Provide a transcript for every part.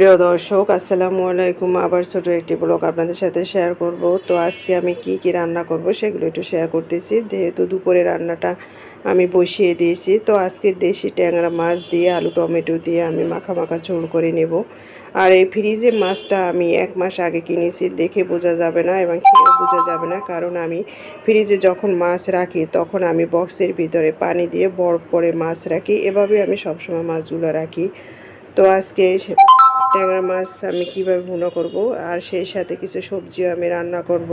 প্রিয় দর্শক, আসসালামু আলাইকুম। আবার ছোট একটি ব্লগ আপনাদের সাথে শেয়ার করব। তো আজকে আমি কি কি রান্না করব সেগুলো একটু শেয়ার করতেছি। যেহেতু দুপুরে রান্নাটা আমি বসিয়ে দিয়েছি, তো আজকে দেশি ট্যাংরা মাছ দিয়ে, আলু টমেটো দিয়ে আমি মাখা মাখা ঝোল করে নেব। আর এই ফ্রিজে মাছটা আমি এক মাস আগে কিনেছি, দেখে বোঝা যাবে না এবং খেয়ে বোঝা যাবে না। কারণ আমি ফ্রিজে যখন মাছ রাখি, তখন আমি বক্সের ভিতরে পানি দিয়ে বরফ করে মাছ রাখি। এভাবে আমি সবসময় মাছগুলো রাখি। তো আজকে ট্যাংরা মাছ আমি কীভাবে ভুনা করব, আর সেই সাথে কিছু সবজিও আমি রান্না করব,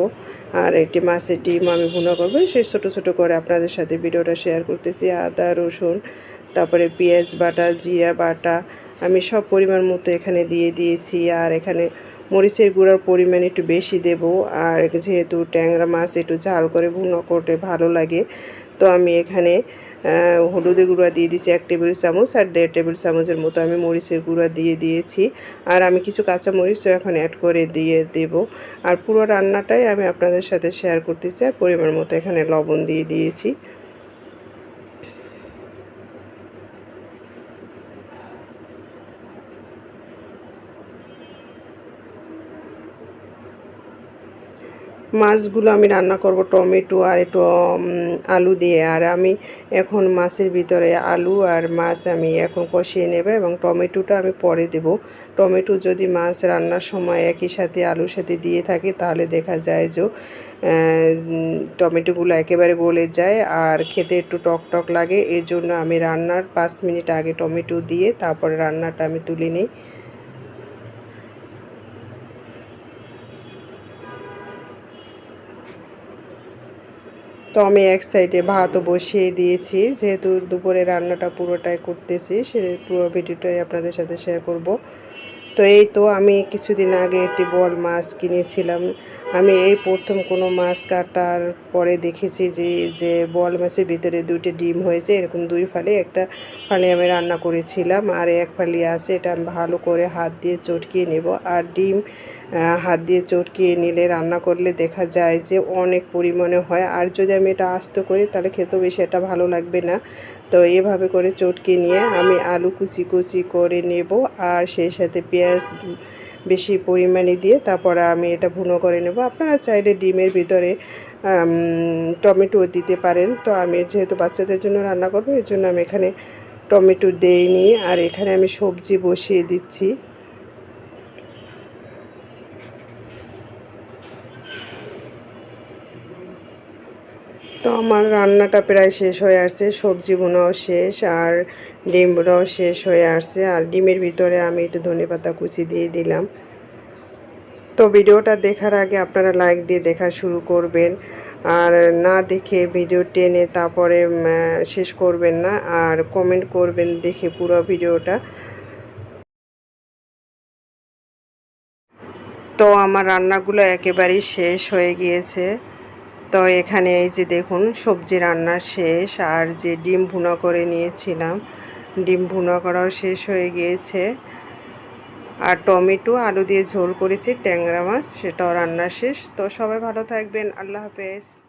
আর একটি মাছের ডিম আমি ভুনা করব। সেই ছোটো ছোটো করে আপনাদের সাথে ভিডিওটা শেয়ার করতেছি, আদা, রসুন, তারপরে পেঁয়াজ বাটা, জিরা বাটা, আমি সব পরিমাণ মতো এখানে দিয়ে দিয়েছি, আর এখানে মরিচের গুঁড়ার পরিমাণ একটু বেশি দেব, আর যেহেতু ট্যাংরা মাছ একটু ঝাল করে ভুনা করতে ভালো লাগে, তো আমি এখানে হলুদের গুঁড়া দিয়ে দিয়েছি এক টেবিল চামচ আর দেড় টেবিল চামচের মতো আমি মরিচের গুঁড়া দিয়ে দিয়েছি। আর আমি কিছু কাঁচা মরিচও এখন অ্যাড করে দিয়ে দেব। আর পুরো রান্নাটাই আমি আপনাদের সাথে শেয়ার করতেছি আর পরিমাণ মতো এখানে লবণ দিয়ে দিয়েছি। মাছগুলো আমি রান্না করব, টমেটো আর একটু আলু দিয়ে। আর আমি এখন মাছের ভিতরে আলু আর মাছ আমি এখন কষিয়ে নেব এবং টমেটোটা আমি পরে দেব। টমেটো যদি মাছ রান্নার সময় একই সাথে আলুর সাথে দিয়ে থাকে, তাহলে দেখা যায় যে টমেটোগুলো একেবারে গলে যায় আর খেতে একটু টক টক লাগে। এর জন্য আমি রান্নার পাঁচ মিনিট আগে টমেটো দিয়ে তারপরে রান্নাটা আমি তুলে নিই। তো আমি এক সাইডে ভাতও বসিয়ে দিয়েছি। যেহেতু দুপুরে রান্নাটা পুরোটাই করতেছি, সে পুরো ভিডিওটাই আপনাদের সাথে শেয়ার করব। তো এই তো আমি কিছুদিন আগে একটি বল মাছ কিনেছিলাম। আমি এই প্রথম কোনো মাছ কাটার পরে দেখেছি যে যে বল মাছের ভিতরে দুইটি ডিম হয়েছে, এরকম দুই ফালে, একটা ফালে আমি রান্না করেছিলাম, আর এক ফালি আছে, এটা আমি ভালো করে হাত দিয়ে চটকিয়ে নেব। আর ডিম হাত দিয়ে চটকিয়ে নিলে, রান্না করলে দেখা যায় যে অনেক পরিমাণে হয়। আর যদি আমি এটা আস্ত করি, তাহলে খেতেও বেশি এটা ভালো লাগবে না। তো এভাবে করে চটকিয়ে নিয়ে আমি আলু কুচি কুচি করে নেব আর সেই সাথে পেঁয়াজ বেশি পরিমাণে দিয়ে তারপর আমি এটা ভুনো করে নেব। আপনারা চাইলে ডিমের ভিতরে টমেটো দিতে পারেন। তো আমি যেহেতু বাচ্চাদের জন্য রান্না করব এর জন্য আমি এখানে টমেটো দেইনি। আর এখানে আমি সবজি বসিয়ে দিচ্ছি। তো আমার রান্নাটা প্রায় শেষ হয়ে আসছে সবজি বোনাও শেষ আর ডিম বোনাও শেষ হয়ে আসছে আর ডিমের ভিতরে আমি একটু ধনে পাতা কুচি দিয়ে দিলাম। তো ভিডিওটা দেখার আগে আপনারা লাইক দিয়ে দেখা শুরু করবেন আর না দেখে ভিডিও টেনে তারপরে শেষ করবেন না আর কমেন্ট করবেন দেখে পুরো ভিডিওটা। তো আমার রান্নাগুলো একেবারেই শেষ হয়ে গিয়েছে। তো এখানে এই যে দেখুন, সবজি রান্না শেষ, আর যে ডিম ভুনা করে নিয়েছিলাম, ডিম ভুনা করাও শেষ হয়ে গিয়েছে। আর টমেটো, আলু দিয়ে ঝোল করেছি, ট্যাংরা মাছ, সেটাও রান্না শেষ। তো সবাই ভালো থাকবেন, আল্লাহ হাফেজ।